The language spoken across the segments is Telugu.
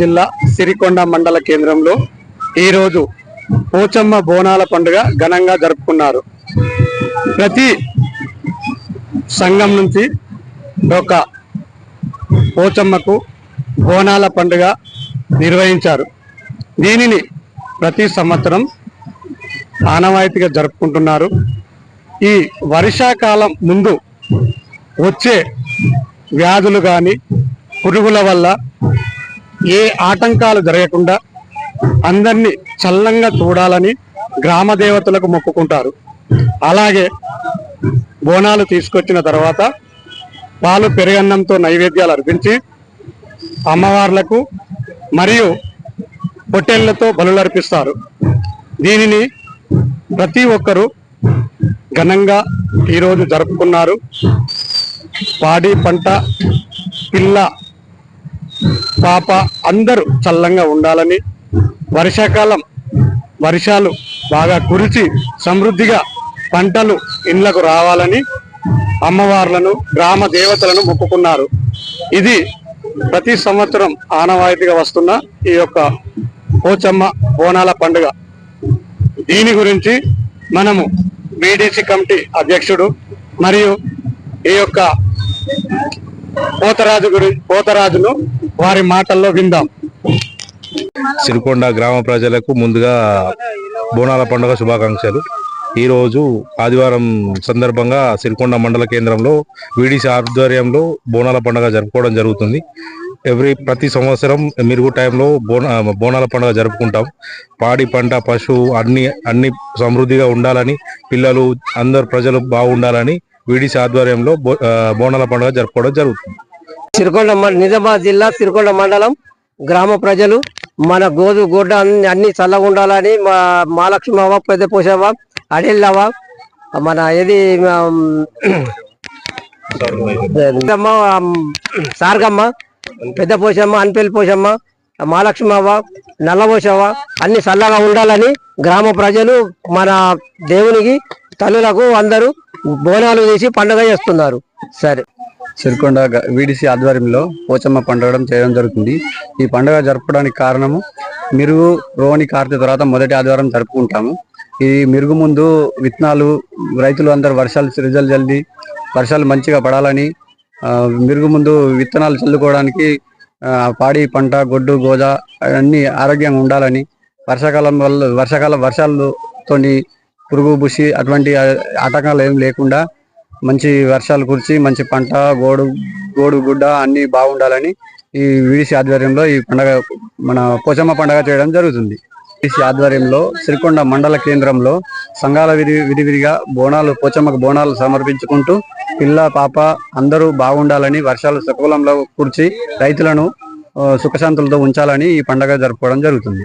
జిల్లా సిరికొండ మండల కేంద్రంలో ఈరోజు పోచమ్మ బోనాల పండుగ ఘనంగా జరుపుకున్నారు. ప్రతి సంఘం నుంచి ఒక పోచమ్మకు బోనాల పండుగ నిర్వహించారు. దీనిని ప్రతి సంవత్సరం ఆనవాయితీగా జరుపుకుంటున్నారు. ఈ వర్షాకాలం ముందు వచ్చే వ్యాధులు కానీ పురుగుల వల్ల ఏ ఆటంకాలు జరగకుండా అందరినీ చల్లంగా చూడాలని గ్రామ దేవతలకు మొక్కుకుంటారు. అలాగే బోనాలు తీసుకొచ్చిన తర్వాత పాలు పెరుగన్నంతో నైవేద్యాలు అర్పించి అమ్మవార్లకు మరియు పొట్టేళ్ళతో బలులు అర్పిస్తారు దీనిని ప్రతి ఒక్కరూ ఘనంగా ఈరోజు జరుపుకున్నారు. పాడి పంట పిల్ల పాప అందరూ చల్లంగా ఉండాలని వర్షాకాలం వర్షాలు బాగా కురిచి సమృద్ధిగా పంటలు ఇండ్లకు రావాలని అమ్మవార్లను గ్రామ దేవతలను మొక్కుకున్నారు. ఇది ప్రతి సంవత్సరం ఆనవాయితీగా వస్తున్న ఈ యొక్క పోచమ్మ బోనాల పండుగ. దీని గురించి మనము బీడీసీ కమిటీ అధ్యక్షుడు మరియు ఈ యొక్క పోతరాజు గురి పోతరాజును వారి మాటల్లో విందాం. సిరికొండ గ్రామ ప్రజలకు ముందుగా బోనాల పండుగ శుభాకాంక్షలు. ఈరోజు ఆదివారం సందర్భంగా సిరికొండ మండల కేంద్రంలో వీడిసి ఆధ్వర్యంలో బోనాల పండుగ జరుపుకోవడం జరుగుతుంది. ఎవ్రీ ప్రతి సంవత్సరం మిరుగు టైంలో బోన బోనాల పండుగ జరుపుకుంటాం. పాడి పంట పశువు అన్ని అన్ని సమృద్ధిగా ఉండాలని పిల్లలు అందరు ప్రజలు బాగుండాలని వీడిసి ఆధ్వర్యంలో బో- బోనాల పండుగ జరుపుకోవడం జరుగుతుంది. సిరికొండ నిజామాబాద్ జిల్లా సిరికొండ మండలం గ్రామ ప్రజలు మన గోధు గుడ్డ అన్ని అన్ని చల్లగా ఉండాలని మా మహాలక్ష్మి అవ్వ పెద్ద పోషవ్వ అడిల్లవ్వ మన ఇది సార్గమ్మ పెద్ద పోషమ్మ అన్పెల్లి పోషమ్మ మహాలక్ష్మి అవ్వ నల్ల అన్ని చల్లగా ఉండాలని గ్రామ ప్రజలు మన దేవునికి తల్లులకు అందరూ బోనాలు తీసి పండుగ చేస్తున్నారు. సరే. సిరికొండ వీడిసి ఆధ్వర్యంలో పోచమ్మ పండగడం చేయడం జరుగుతుంది. ఈ పండుగ జరపడానికి కారణము మిరుగు రోని కార్తీ తర్వాత మొదటి ఆదివారం జరుపుకుంటాము. ఈ మిరుగు ముందు విత్తనాలు రైతులు అందరు వర్షాలు రిజల్ జల్ది వర్షాలు మంచిగా పడాలని మిరుగు ముందు విత్తనాలు చల్లుకోవడానికి పాడి పంట గొడ్డు గోజ అన్ని ఆరోగ్యంగా ఉండాలని వర్షాకాలం వల్ల వర్షాకాలం వర్షాలతోని పురుగు బుషి అటువంటి ఆటంకాలు ఏం లేకుండా మంచి వర్షాలు కురిచి మంచి పంట గోడు గోడు గుడ్డ అన్ని బాగుండాలని ఈ విడిసి ఆధ్వర్యంలో ఈ పండగ మన పోచమ్మ పండగ చేయడం జరుగుతుంది. విడిసి ఆధ్వర్యంలో శ్రీకొండ మండల కేంద్రంలో సంఘాల విధి విధివిధిగా బోనాలు పోచమ్మకు బోనాలు సమర్పించుకుంటూ పిల్ల పాప అందరూ బాగుండాలని వర్షాలు సకులంలో కురిచి రైతులను సుఖశాంతులతో ఉంచాలని ఈ పండగ జరుపుకోవడం జరుగుతుంది.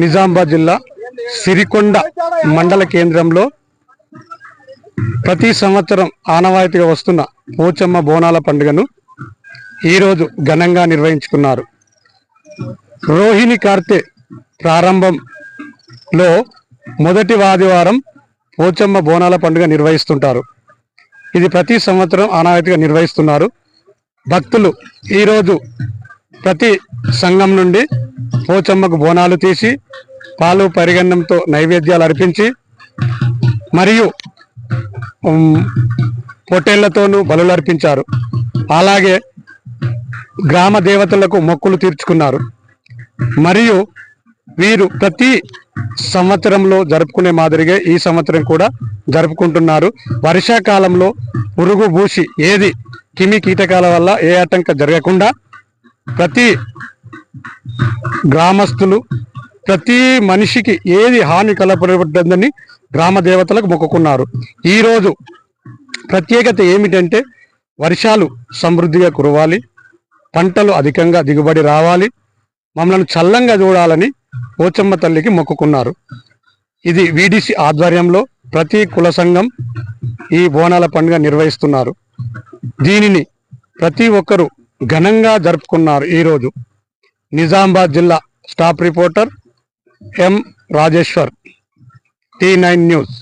నిజామాబాద్ జిల్లా సిరికొండ మండల కేంద్రంలో ప్రతి సంవత్సరం ఆనవాయితీగా వస్తున్న పోచమ్మ బోనాల పండుగను ఈరోజు ఘనంగా నిర్వహించుకున్నారు. రోహిణి కార్తె ప్రారంభంలో మొదటి ఆదివారం పోచమ్మ బోనాల పండుగ నిర్వహిస్తుంటారు. ఇది ప్రతి సంవత్సరం ఆనవాయితీగా నిర్వహిస్తున్నారు. భక్తులు ఈరోజు ప్రతి సంఘం నుండి పోచమ్మకు బోనాలు తీసి పాలు పరిగణంతో నైవేద్యాలు అర్పించి మరియు పొట్టేళ్ళతోనూ బలులు అర్పించారు. అలాగే గ్రామ దేవతలకు మొక్కులు తీర్చుకున్నారు. మరియు వీరు ప్రతి సంవత్సరంలో జరుపుకునే మాదిరిగా ఈ సంవత్సరం కూడా జరుపుకుంటున్నారు. వర్షాకాలంలో పురుగు భూసి ఏది కిమి కీటకాల వల్ల ఏ ఆటంక జరగకుండా ప్రతి గ్రామస్తులు ప్రతి మనిషికి ఏది హాని కలపబడ్డదని గ్రామ దేవతలకు మొక్కుకున్నారు. ఈరోజు ప్రత్యేకత ఏమిటంటే వర్షాలు సమృద్ధిగా కురవాలి పంటలు అధికంగా దిగుబడి రావాలి మమ్మల్ని చల్లంగా చూడాలని పోచమ్మ తల్లికి మొక్కుకున్నారు. ఇది వీడిసి ఆధ్వర్యంలో ప్రతి కుల సంఘం ఈ బోనాల పండుగ నిర్వహిస్తున్నారు. దీనిని ప్రతి ఒక్కరూ ఘనంగా జరుపుకున్నారు ఈరోజు నిజామాబాద్ జిల్లా staff reporter M Rajeshwar T nine news.